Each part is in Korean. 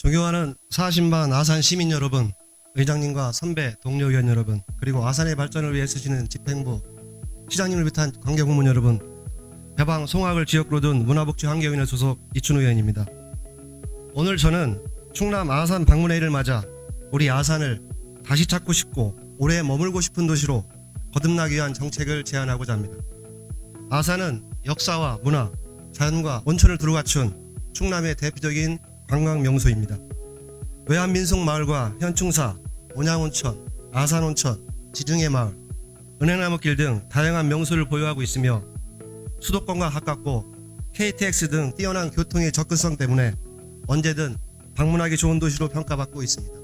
존경하는 사신반 아산 시민 여러분, 의장님과 선배 동료 의원 여러분, 그리고 아산의 발전을 위해 쓰시는 집행부, 시장님을 비롯한 관계 공무원 여러분, 해방 송악을 지역으로 둔 문화복지 환경위원회 소속 이춘우 의원입니다. 오늘 저는 충남 아산 방문회의를 맞아 우리 아산을 다시 찾고 싶고 오래 머물고 싶은 도시로 거듭나기 위한 정책을 제안하고자 합니다. 아산은 역사와 문화, 자연과 온천을 두루 갖춘 충남의 대표적인 관광 명소입니다. 외환민속 마을과 현충사, 온양온천, 아산온천, 지중해 마을, 은행나무길 등 다양한 명소를 보유하고 있으며 수도권과 가깝고 KTX 등 뛰어난 교통의 접근성 때문에 언제든 방문하기 좋은 도시로 평가받고 있습니다.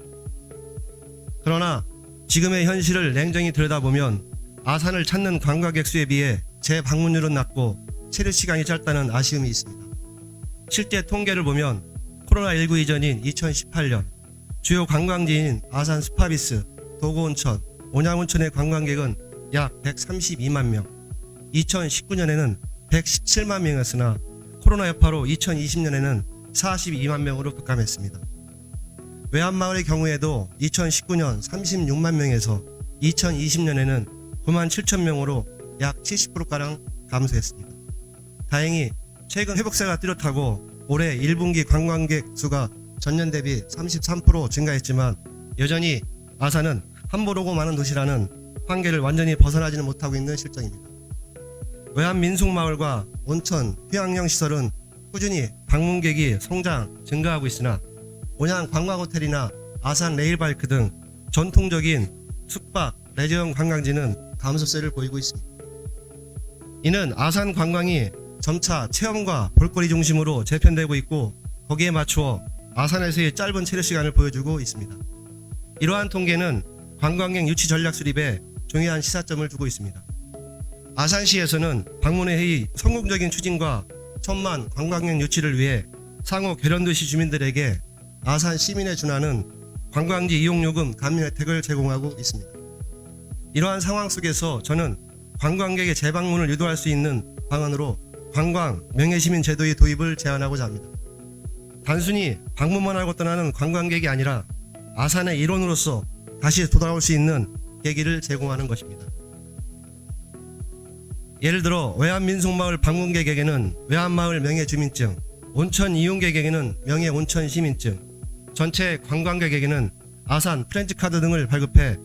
그러나 지금의 현실을 냉정히 들여다보면 아산을 찾는 관광객 수에 비해 재방문율은 낮고 체류 시간이 짧다는 아쉬움이 있습니다. 실제 통계를 보면 코로나19 이전인 2018년 주요 관광지인 아산 스파비스, 도고온천, 온양온천의 관광객은 약 132만 명, 2019년에는 117만 명이었으나 코로나 여파로 2020년에는 42만 명으로 급감했습니다. 외환마을의 경우에도 2019년 36만 명에서 2020년에는 9만 7천 명으로 약 70%가량 감소했습니다. 다행히 최근 회복세가 뚜렷하고 올해 1분기 관광객 수가 전년 대비 33% 증가했지만 여전히 아산은 함부로 오고 많은 도시라는 한계를 완전히 벗어나지는 못하고 있는 실정입니다. 외환 민속마을과 온천, 휴양형 시설은 꾸준히 방문객이 성장, 증가하고 있으나 온양 관광호텔이나 아산 레일바이크 등 전통적인 숙박, 레저형 관광지는 감소세를 보이고 있습니다. 이는 아산 관광이 점차 체험과 볼거리 중심으로 재편되고 있고 거기에 맞추어 아산에서의 짧은 체류 시간을 보여주고 있습니다. 이러한 통계는 관광객 유치 전략 수립에 중요한 시사점을 두고 있습니다. 아산시에서는 방문의 회의 성공적인 추진과 천만 관광객 유치를 위해 상호 계련도시 주민들에게 아산 시민에 준하는 관광지 이용요금 감면 혜택을 제공하고 있습니다. 이러한 상황 속에서 저는 관광객의 재방문을 유도할 수 있는 방안으로 관광 명예시민 제도의 도입을 제안하고자 합니다. 단순히 방문만 하고 떠나는 관광객이 아니라 아산의 일원으로서 다시 돌아올 수 있는 계기를 제공하는 것입니다. 예를 들어 외환민속마을 방문객에게는 외환마을 명예주민증, 온천 이용객에게는 명예온천 시민증, 전체 관광객에게는 아산 프렌즈카드 등을 발급해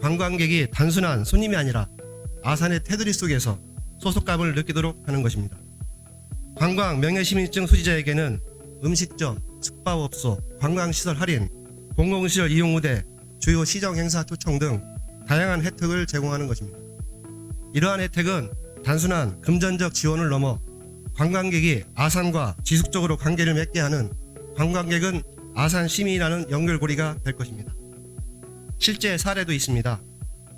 관광객이 단순한 손님이 아니라 아산의 테두리 속에서 소속감을 느끼도록 하는 것입니다. 관광 명예시민증 소지자에게는 음식점, 숙박업소, 관광시설 할인, 공공시설 이용 우대, 주요 시정 행사 초청 등 다양한 혜택을 제공하는 것입니다. 이러한 혜택은 단순한 금전적 지원을 넘어 관광객이 아산과 지속적으로 관계를 맺게 하는 관광객은 아산 시민이라는 연결고리가 될 것입니다. 실제 사례도 있습니다.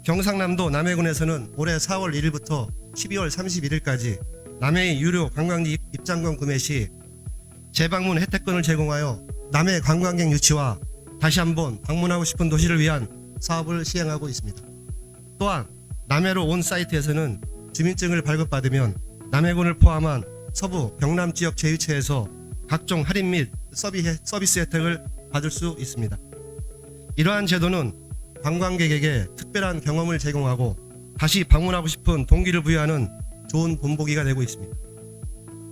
경상남도 남해군에서는 올해 4월 1일부터 12월 31일까지 남해 유료 관광지 입- 입장권 구매 시 재방문 혜택권을 제공하여 남해 관광객 유치와 다시 한번 방문하고 싶은 도시를 위한 사업을 시행하고 있습니다. 또한 남해로 온 사이트에서는 주민증을 발급받으면 남해군을 포함한 서부 경남 지역 제1체에서 각종 할인 및 서비, 서비스 혜택을 받을 수 있습니다. 이러한 제도는 관광객에게 특별한 경험을 제공하고 다시 방문하고 싶은 동기를 부여하는 좋은 본보기가 되고 있습니다.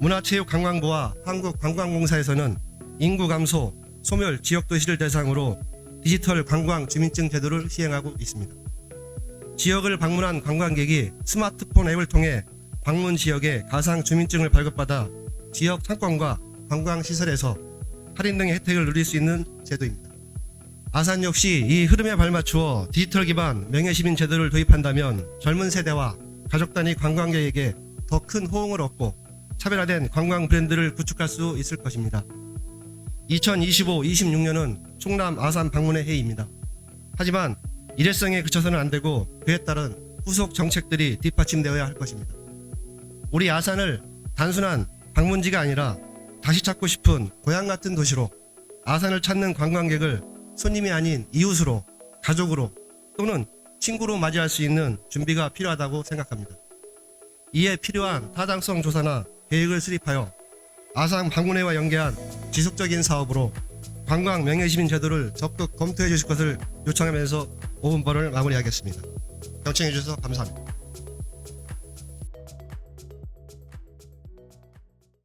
문화체육관광부와 한국관광공사에서는 인구 감소, 소멸 지역 도시를 대상으로 디지털 관광 주민증 제도를 시행하고 있습니다. 지역을 방문한 관광객이 스마트폰 앱을 통해 방문 지역의 가상 주민증을 발급받아 지역 상권과 관광 시설에서 할인 등의 혜택을 누릴 수 있는 제도입니다. 아산 역시 이 흐름에 발맞추어 디지털 기반 명예시민 제도를 도입한다면 젊은 세대와 가족 단위 관광객에게 더 큰 호응을 얻고 차별화된 관광 브랜드를 구축할 수 있을 것입니다. 2025-26년은 충남 아산 방문의 해입니다. 하지만 일회성에 그쳐서는 안 되고 그에 따른 후속 정책들이 뒷받침되어야 할 것입니다. 우리 아산을 단순한 방문지가 아니라 다시 찾고 싶은 고향 같은 도시로 아산을 찾는 관광객을 손님이 아닌 이웃으로 가족으로 또는 친구로 맞이할 수 있는 준비가 필요하다고 생각합니다. 이에 필요한 타당성 조사나 계획을 수립하여 아산 방문회와 연계한 지속적인 사업으로 관광 명예시민 제도를 적극 검토해 주실 것을 요청하면서 5분 발언을 마무리하겠습니다. 경청해 주셔서 감사합니다.